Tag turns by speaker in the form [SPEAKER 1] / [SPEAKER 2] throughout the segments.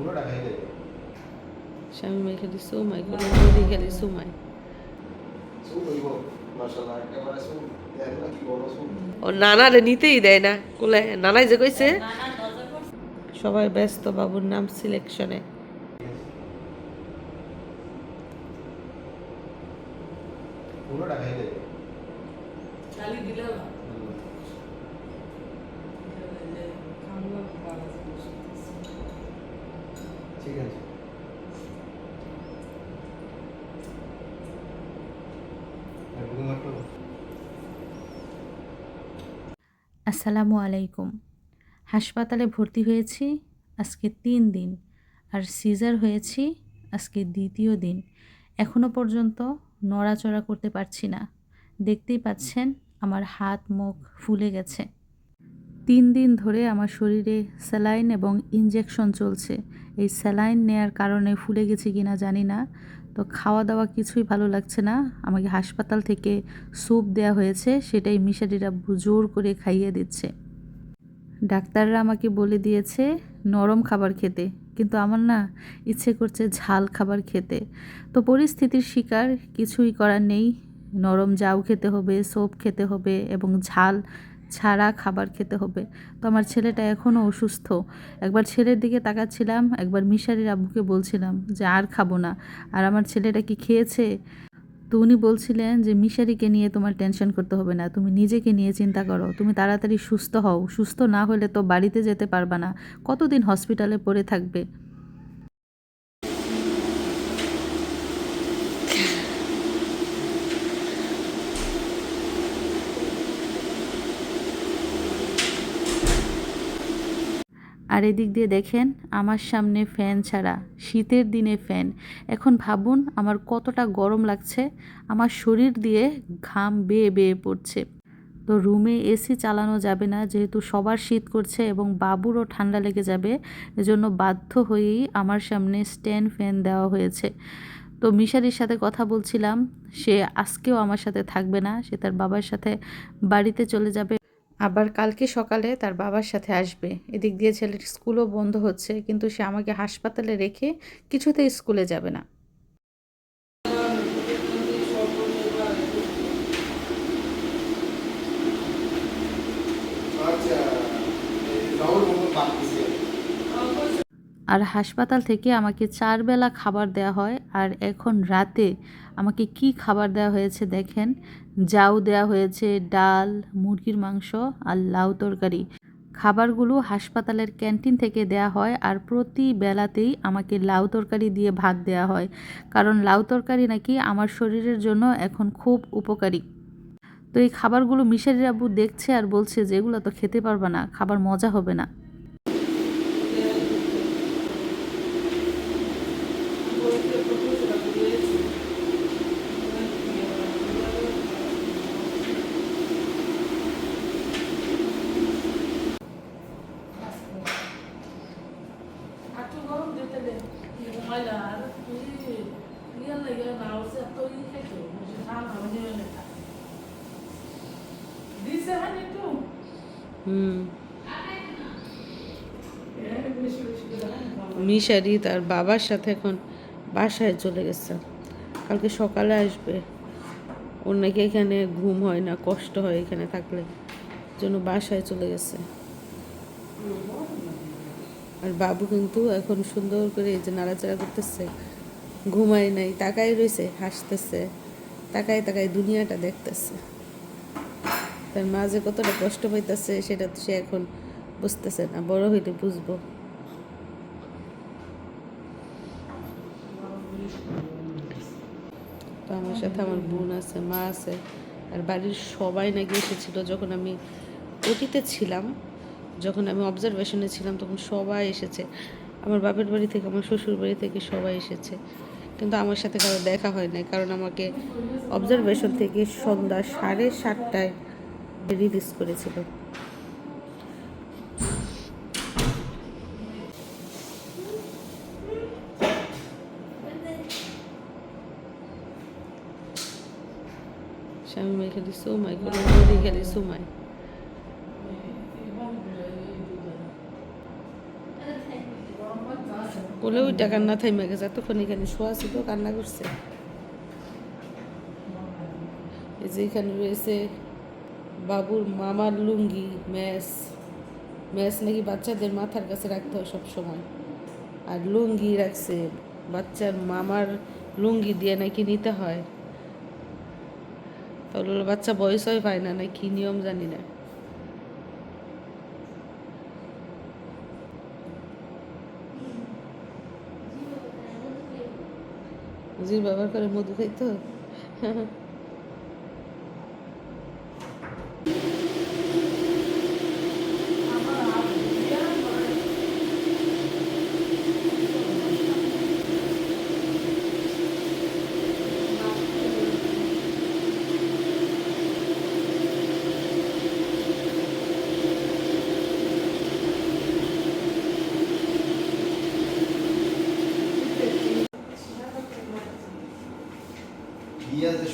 [SPEAKER 1] পুরোটা খাই দেবে।
[SPEAKER 2] স্বামী মাই খালি সুমাই করে মুড়ি খালি সুমাই
[SPEAKER 1] সুপ নানা রে
[SPEAKER 2] ও নিতেই দেয় না কোলে নানাই যে কইছে সবাই ব্যস্ত বাবুর নাম সিলেকশনে
[SPEAKER 1] পুরোটা খাই দেবে ঠিক আছে আর ঘুমাটো
[SPEAKER 3] আসসালামু আলাইকুম। হাসপাতালে ভর্তি হয়েছি আজকে তিন দিন আর সিজার হয়েছি আজকে দ্বিতীয় দিন। এখনও পর্যন্ত নড়াচড়া করতে পারছি না। দেখতেই পাচ্ছেন আমার হাত, মুখ ফুলে গেছে। তিন দিন ধরে আমার শরীরে স্যালাইন এবং ইনজেকশন চলছে। এই স্যালাইন নেয়ার কারণে ফুলে গেছে কিনা জানি না। তো খাওয়া দাওয়া কিছুই ভালো লাগছে না। আমাকে হাসপাতাল থেকে স্যুপ দেওয়া হয়েছে, সেটাই মিশারিরা জোর করে খাইয়ে দিচ্ছে। ডাক্তাররা আমাকে বলে দিয়েছে, নরম খাবার খেতে। কিন্তু আমার না ইচ্ছে করছে ঝাল খাবার খেতে। তো পরিস্থিতির শিকার, কিছুই করার নেই। নরম জাউ খেতে হবে সোপ খেতে হবে এবং ঝাল ছাড়া খাবার খেতে হবে। তো আমার ছেলেটা এখনও অসুস্থ। একবার ছেলের দিকে তাকাচ্ছিলাম, একবার মিশারির আব্বুকে বলছিলাম যে, আর খাব না। আর আমার ছেলেটা কি খেয়েছে? তো উনি বলছিলেন যে, মিশারিকে নিয়ে তোমার টেনশন করতে হবে না। তুমি নিজেকে নিয়ে চিন্তা করো। তুমি তাড়াতাড়ি সুস্থ হও। সুস্থ না হলে তো বাড়িতে যেতে পারবা না। কতদিন হসপিটালে পড়ে থাকবে? আর এদিক দিয়ে দেখেন, আমার সামনে ফ্যান ছাড়া, শীতের দিনে ফ্যান। এখন ভাবুন, আমার কতটা গরম লাগছে, আমার শরীর দিয়ে ঘাম বেয়ে বেয়ে পড়ছে। তো রুমে এসি চালানো যাবে না, যেহেতু সবার শীত করছে এবং বাবুরও ঠান্ডা লেগে যাবে, এজন্য বাধ্য হয়েই আমার সামনে স্ট্যান্ড ফ্যান দেওয়া হয়েছে। তো মিশারির সাথে কথা বলছিলাম, সে আজকেও আমার সাথে থাকবে না, সে তার বাবার সাথে বাড়িতে চলে যাবে। আবার কালকে সকালে তার বাবার সাথে আসবে। এদিক দিয়ে ছেলের স্কুলও বন্ধ হচ্ছে, কিন্তু সে আমাকে হাসপাতালে রেখে কিছুতেই স্কুলে যাবে না। আর হাসপাতাল থেকে আমাকে চার বেলা খাবার দেওয়া হয়। আর এখন রাতে আমাকে কি খাবার দেওয়া হয়েছে দেখেন? জাউ দেওয়া হয়েছে ডাল, মুরগির মাংস আর লাউ তরকারি। খাবারগুলো হাসপাতালের ক্যান্টিন থেকে দেয়া হয় আর প্রতি বেলাতেই আমাকে লাউ তরকারি দিয়ে ভাত দেওয়া হয়। কারণ লাউ তরকারি নাকি আমার শরীরের জন্য এখন খুব উপকারী। তো এই খাবারগুলো মিশারি আব্বু দেখছে আর বলছে যে, এগুলো তো খেতে পারবে না, খাবার মজা হবে না
[SPEAKER 2] হুম মিশারি তার বাবার সাথে এখন বাসায় চলে গেছে। কালকে সকালে আসবে। ওর নাকি এখানে ঘুম হয় না, কষ্ট হয় এখানে থাকলে। জন্য বাসায় চলে গেছে। আর বাবু কিন্তু এখন সুন্দর করে এই যে নাড়াচাড়া করতেছে। ঘুমায় নাই তাকাই রয়েছে, হাসতেছে। তাকায় তাকায় দুনিয়াটা দেখতেছে। তার মাঝে কতটা কষ্ট পাইতেছে, সেটা তো সে এখন বুঝতেছে না। বড় হইলে বুঝব তো আমার সাথে আমার বোন আছে, মা আছে, আর বাড়ির সবাই নাকি এসেছিল যখন আমি ওটিতে ছিলাম, যখন আমি অবজারভেশনে ছিলাম, তখন সবাই এসেছে। আমার বাপের বাড়ি থেকে, আমার শ্বশুর বাড়ি থেকে সবাই এসেছে। কিন্তু আমার সাথে কারও দেখা হয় নাই, কারণ আমাকে অবজারভেশন থেকে সন্ধ্যা সাড়ে সাতটায় রিলিজ করেছিল। সুমাই করে মুড়ি খালি
[SPEAKER 4] গরম
[SPEAKER 2] বলে ওইটা কান্না থাইমে গেছে, এতক্ষণ এখানে শোয়া ছিল কান্না করছে। এই যে এখানে রয়েছে বাবুর মামার লুঙ্গি ম্যাস ম্যাস নাকি বাচ্চাদের মাথার কাছে রাখতে হয় সব সময় আর লুঙ্গি রাখছে, বাচ্চার মামার লুঙ্গি দিয়ে নাকি নিতে হয়। তাহলে বাচ্চা বয়স হয় পায় না না কি নিয়ম জানি না। জি ব্যবহার করে মধু খাইতো
[SPEAKER 1] বিয়া যে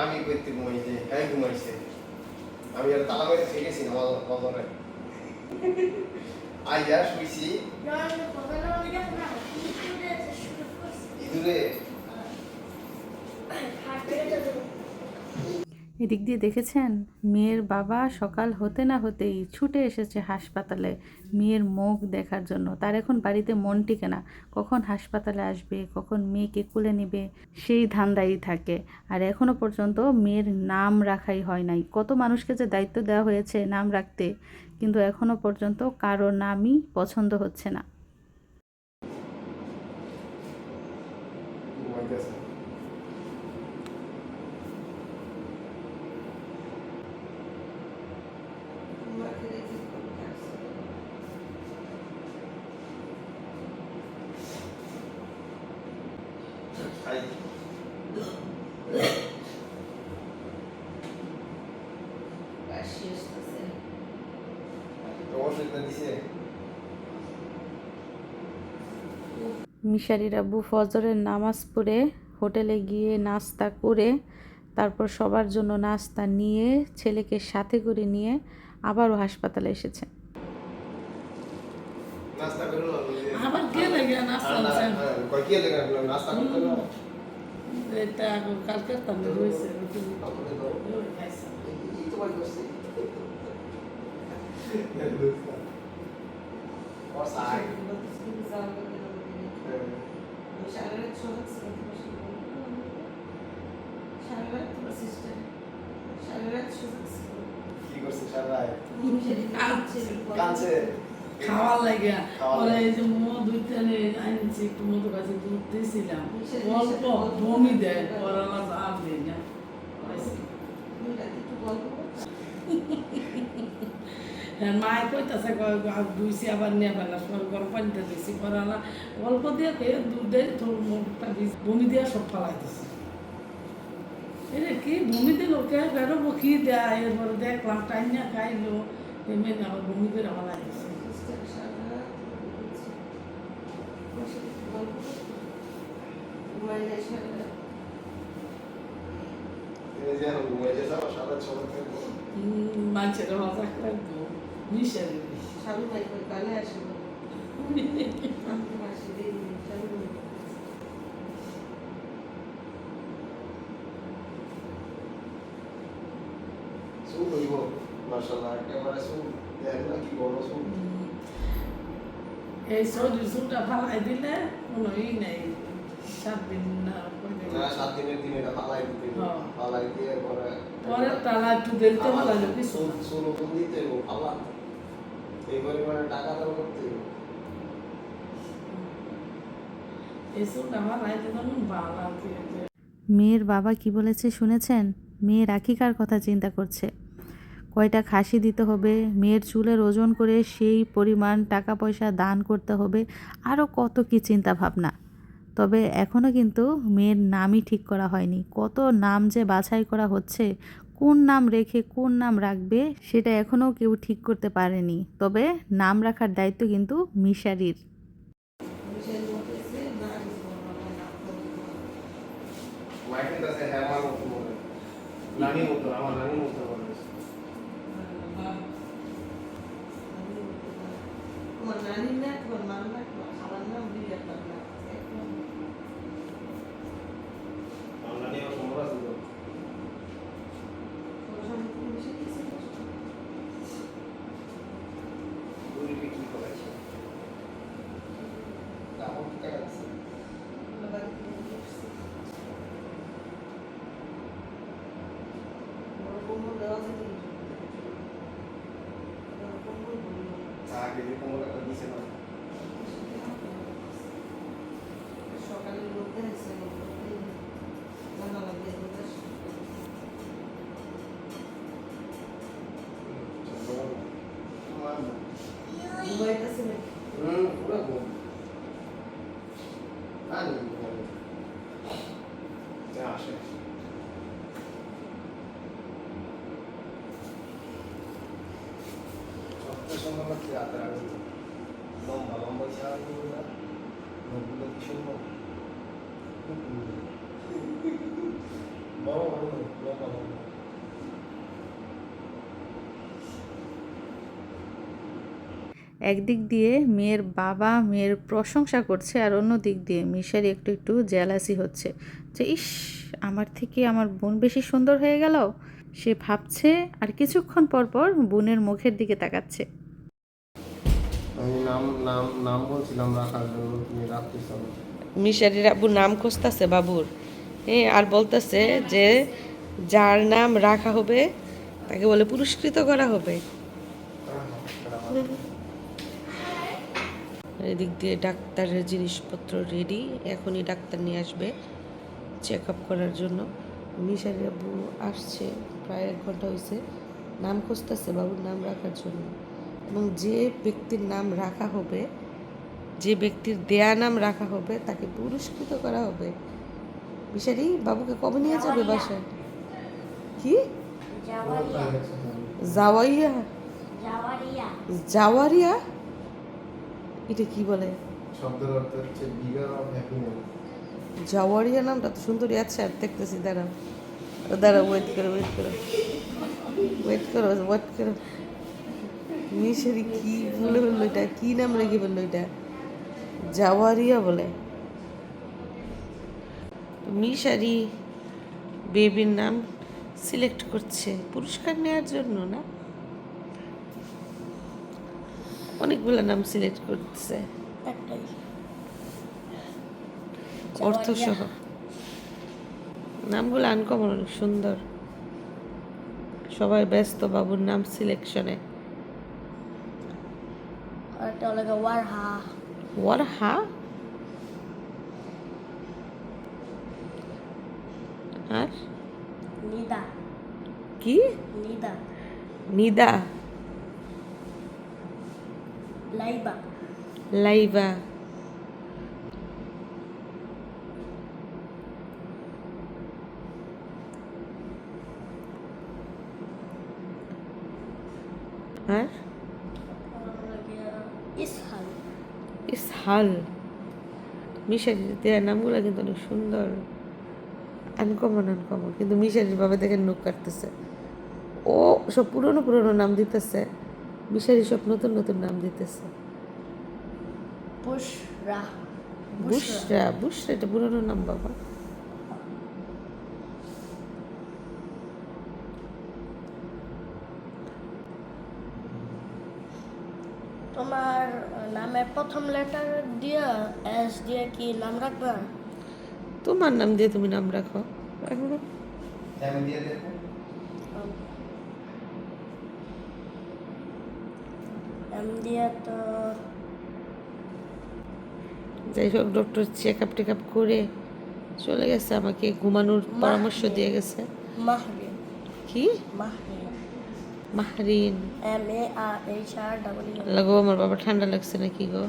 [SPEAKER 1] আমি করতে ঘুমাইছে হ্যাঁ ঘুমাইছে। আমি আর তালা মেরে থেকে গেছি আমার বদরে আইয়া শুইছি। ইঁদুরে।
[SPEAKER 3] এদিক দিয়ে দেখেছেন, মেয়ের বাবা সকাল হতে না হতেই ছুটে এসেছে হাসপাতালে মেয়ের মুখ দেখার জন্য। তার এখন বাড়িতে মন টিকে না। কখন হাসপাতালে আসবে, কখন মেয়েকে কুলে নেবে, সেই ধান্দাই থাকে। আর এখনও পর্যন্ত মেয়ের নাম রাখাই হয় নাই। কত মানুষকে যে দায়িত্ব দেওয়া হয়েছে নাম রাখতে, কিন্তু এখনও পর্যন্ত কারও নামই পছন্দ হচ্ছে না। মিশারির আব্বু ফজরের নামাজ পড়ে হোটেলে গিয়ে নাস্তা করে তারপর সবার জন্য নাস্তা নিয়ে ছেলেকে সাথে করে নিয়ে আবারও হাসপাতালে
[SPEAKER 2] এসেছেন কি
[SPEAKER 1] করছে সারা কাছে
[SPEAKER 4] খাওয়ার। এই যে মধু ইত্যাদি আনছি একটু মধু কাছে দুধ দিয়েছিলাম অল্প বমি দেয় ওরা আর দেয় না। হ্যাঁ মায় কইতাছে দুইছি আবার নিয়ে বেলা সময় গরম পানিতে করালা অল্প দিয়ে খেয়ে দুধ দেয়, তোর মুখটা বমি দিয়ে সব ফালাইতেছে। এটা কি বমি দিল কে? বেরোবো কি দেয়? এরপরে দেখলাম টাইম না খাইলো এমনি আবার বমি করে ফালাইতেছে
[SPEAKER 1] এই যে একেবারে চুল দেখ না কি বড় চুল
[SPEAKER 4] এই সর্দি চুলটা ফালাই দিলে কোনো ই নেই সাত দিন। না
[SPEAKER 1] সাত দিনের দিন এটা দিতে। দিয়ে পরে
[SPEAKER 4] পরে তালা একটু দেরিতে
[SPEAKER 1] দিতে এই পরিমাণে টাকা করতে।
[SPEAKER 3] মেয়ের বাবা কি বলেছে শুনেছেন? মেয়ে রাখিকার কথা চিন্তা করছে। কয়টা খাসি দিতে হবে মেয়ের চুলের ওজন করে সেই পরিমাণ টাকা পয়সা দান করতে হবে আরও কত কী চিন্তা ভাবনা। তবে এখনও কিন্তু মেয়ের নামই ঠিক করা হয়নি। কত নাম যে বাছাই করা হচ্ছে, কোন নাম রেখে কোন নাম রাখবে, সেটা এখনও কেউ ঠিক করতে পারেনি। তবে নাম রাখার দায়িত্ব কিন্তু মিশারির।
[SPEAKER 1] আমার নানি
[SPEAKER 2] না মার না তোমার খাবার নাম দুই একটা না
[SPEAKER 1] আমার নানি আমার সম্ভব আছে তো। গরু বিক্রি করেছে আমার টাকা আছে আগে যে কমল একটা দিছে না
[SPEAKER 2] সকালে রোদে আছে জানালা দিয়ে রোদ আসে ঘুমাইতেছে নাকি
[SPEAKER 1] হুম পুরো ঘুম আর ঘুমাবে যা আসে
[SPEAKER 3] একদিক দিয়ে মেয়ের বাবা মেয়ের প্রশংসা করছে আর অন্য দিক দিয়ে মিশারি একটু একটু জেলাসি হচ্ছে। যে ইস, আমার থেকে আমার বোন বেশি সুন্দর হয়ে গেল? সে ভাবছে আর কিছুক্ষণ পর পর বোনের মুখের দিকে তাকাচ্ছে।
[SPEAKER 1] নাম
[SPEAKER 2] বাবুর। হ্যাঁ আর বলতেছে যে যার নাম রাখা হবে, তাকে বলে পুরস্কৃত করা হবে। এদিক দিয়ে ডাক্তারের জিনিসপত্র রেডি এখনই ডাক্তার নিয়ে আসবে চেক আপ করার জন্য। মিশারি আব্বু আসছে, প্রায় এক ঘণ্টা হয়েছে নাম খুঁজতেছে বাবুর নাম রাখার জন্য। এবং যে ব্যক্তির নাম রাখা হবে যে ব্যক্তির দেয়া নাম রাখা হবে তাকে পুরস্কৃত করা হবে। বিশারি বাবুকে কবে নিয়ে যাবে বাসায়? কি? জাওয়াইয়া। জাওয়ারিয়া। এটা কি বলে? জাওয়ারিয়া নামটা তো সুন্দরী আছে আর দেখতেছি দাঁড়াও। দাঁড়াও ওয়েট করো ওয়েট করো। ওয়েট করো ওয়েট করো। মিশরি কি বলে বলল এটা? কি নাম রেখে বলল এটা? জাওয়ারিয়া বলে। মিশারি বেবির নাম সিলেক্ট করছে। পুরস্কার নেওয়ার জন্য না? অনেকগুলো নাম সিলেক্ট করছে। অর্থ সহ নামগুলো আনকমন অনেক সুন্দর। সবাই ব্যস্ত বাবুর নাম সিলেকশনে
[SPEAKER 5] talaga warha.
[SPEAKER 2] ওয়ারহা আর
[SPEAKER 5] Nida.
[SPEAKER 2] কি
[SPEAKER 5] Nida.
[SPEAKER 2] নিদা
[SPEAKER 5] Laiba.
[SPEAKER 2] লাইবা আর
[SPEAKER 5] Ishal.
[SPEAKER 2] ইসহাল মিশারির এর নামগুলো কিন্তু অনেক সুন্দর। আনকমন আনকমন কিন্তু মিশারির বাবা দেখেন নোখ কাটতেছে। ও সব পুরনো পুরনো নাম দিতেছে। মিশারি সব নতুন নতুন নাম দিতেছে।
[SPEAKER 5] বুসরা
[SPEAKER 2] বুসরা বুসরা এটা পুরনো নাম বাবা
[SPEAKER 5] তোমার নামের প্রথম লেটার দিয়া এস দিয়া কি নাম রাখবা?
[SPEAKER 2] তোমার নাম দিয়ে তুমি নাম রাখো।
[SPEAKER 1] দিয়ে দেখো।
[SPEAKER 5] এম দিয়ে তো
[SPEAKER 2] যাই হোক doctor check up take up করে চলে গেছে আমাকে ঘুমানোর পরামর্শ দিয়ে গেছে। কি?
[SPEAKER 5] Mahria
[SPEAKER 2] Mahrin.
[SPEAKER 5] M A R H R double
[SPEAKER 2] লাগো আমার বাবা ঠান্ডা লাগছে নাকি গো?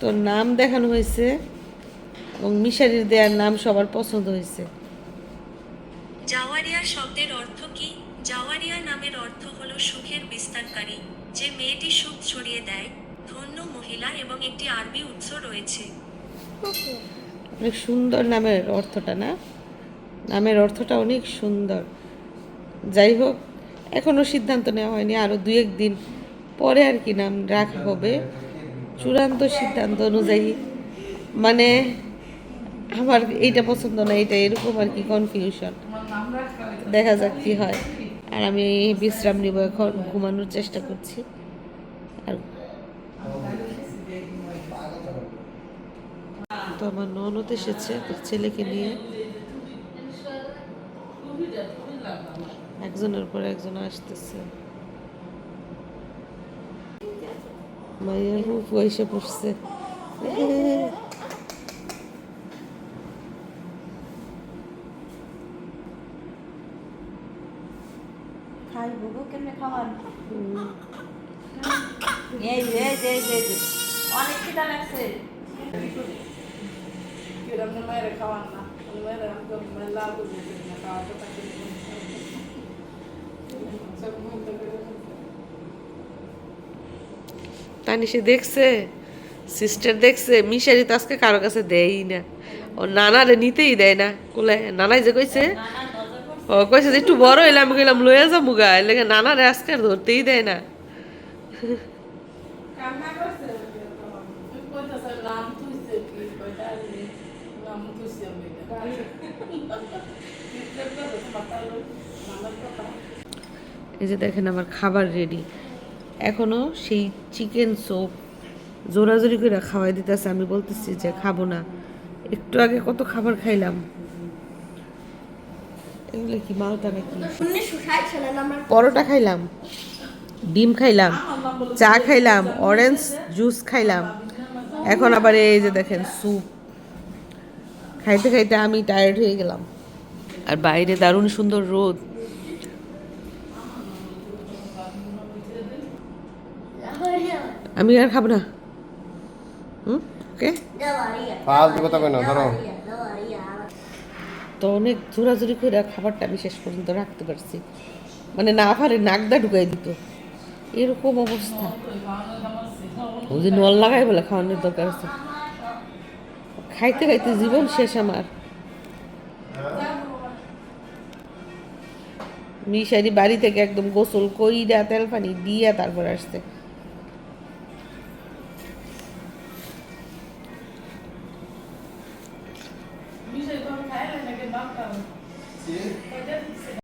[SPEAKER 2] তোর নাম দেখানো হয়েছে এবং মিশারির দেওয়ার নাম সবার পছন্দ হয়েছে।
[SPEAKER 6] জাওয়ারিয়া শব্দের অর্থ কি? জাওয়ারিয়া নামের অর্থ হলো সুখের বিস্তারকারী যে মেয়েটি সুখ ছড়িয়ে দেয় ধন্য মহিলা এবং একটি আরবি উৎস রয়েছে।
[SPEAKER 2] অনেক সুন্দর নামের অর্থটা না? নামের অর্থটা অনেক সুন্দর। যাই হোক এখনও সিদ্ধান্ত নেওয়া হয়নি আরও দু এক দিন পরে আর কি নাম রাখা হবে। চূড়ান্ত সিদ্ধান্ত অনুযায়ী মানে আমার এইটা পছন্দ না এটা এরকম আর কি কনফিউশন দেখা যাক কি হয়। আর আমি বিশ্রাম নিব এখন, ঘুমানোর চেষ্টা করছি। আর তো আমার ননদ এসেছে ছেলেকে নিয়ে। একজনের পর একজন আসতেছে। মাইয়ার ফুফু এসে পড়ছে।
[SPEAKER 7] অনেক খিদা লাগছে।
[SPEAKER 4] মায়ের খাওয়ান না?
[SPEAKER 2] তানিশে দেখছে সিস্টার দেখছে মিশারি তো আজকে কারও কাছে দেয়ই না। ও নানারে নিতেই দেয় না। কোলে নানাই যে কইছে, ও কইছে যে একটু বড় হইলে আমি কইলাম, লইয়া যা মুগা লেগে নানারে আজকে ধরতেই দেয় না
[SPEAKER 4] কান্না করছে তুই কইতাছ নাম তুইছে কি কইতা নাম তুইছে আমি
[SPEAKER 2] এই যে দেখেন আমার খাবার রেডি এখনও সেই চিকেন স্যুপ জোরাজোরি করে খাওয়াই দিতেছে। আমি বলতেছি যে খাব না। একটু আগে কত খাবার খাইলাম। এগুলো কি, মালটা নাকি? পরোটা খাইলাম, ডিম খাইলাম, চা খাইলাম অরেঞ্জ জুস খাইলাম। এখন আবার এই যে দেখেন স্যুপ খাইতে খাইতে আমি টায়ার্ড হয়ে গেলাম। আর বাইরে দারুণ সুন্দর রোদ। আমি আর খাব না। হুম? ওকে?
[SPEAKER 1] ফালতু কথা কই না ধরো।
[SPEAKER 2] তো অনেক জোরাজুরি করে খাবারটা আমি শেষ পর্যন্ত রাখতে পারছি। মানে না পারে নাকদা ঢুকাই দিত। এরকম অবস্থা। ওই যে নল লাগাই বলে খাওয়ানোর দরকার আছে। খাইতে খাইতে জীবন শেষ আমার। মিশারি বাড়ি থেকে একদম গোসল কইরা তেল পানি দিয়া তারপর আসছে।